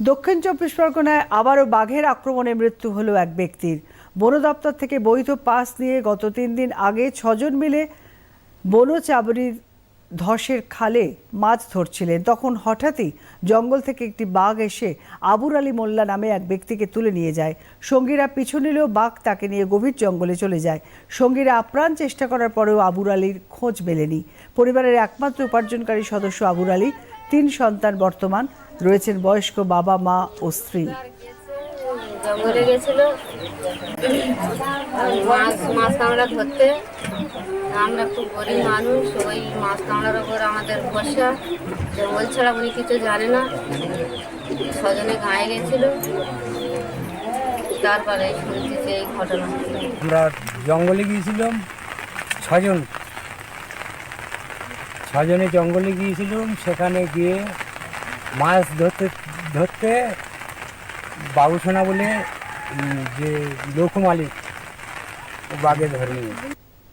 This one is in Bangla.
দক্ষিণ চব্বিশ পরগনায় আবারও বাঘের আক্রমণে মৃত্যু হলো এক ব্যক্তির। বন দপ্তর থেকে বৈধ পাস নিয়ে গত তিন দিন আগে ছজন মিলে বনচাবড়ির ধসের খালে মাছ ধরছিলেন। তখন হঠাৎই জঙ্গল থেকে একটি বাঘ এসে আবুর আলী মোল্লা নামে এক ব্যক্তিকে তুলে নিয়ে যায়। সঙ্গীরা পিছু নিলেও বাঘ তাকে নিয়ে গভীর জঙ্গলে চলে যায়। সঙ্গীরা আপ্রাণ চেষ্টা করার পরেও আবুর আলীর খোঁজ মেলেনি। পরিবারের একমাত্র উপার্জনকারী সদস্য আবুর আলী তিন সন্তান বর্তমান রয়েছেন বয়স্ক বাবা মা ও স্ত্রী। জঙ্গলে গেছিল। মাছ মাছ কামড়া ধরতে। আমরা খুব গরিব মানুষ ওই মাছ কামড়ার ওপর আমাদের ভরসা। জঙ্গল ছাড়া উনি কিছু জানে না। ছজনে গায়ে গেছিল। তারপরে শুনছি যে এই ঘটনা। আমরা জঙ্গলে গিয়েছিলাম ছজন। ছজনে জঙ্গলে গিয়েছিলাম, সেখানে গিয়ে মাছ ধরতে ধরতে বাবুসোনা বলে যে লোক মালিক বাঘে ধরে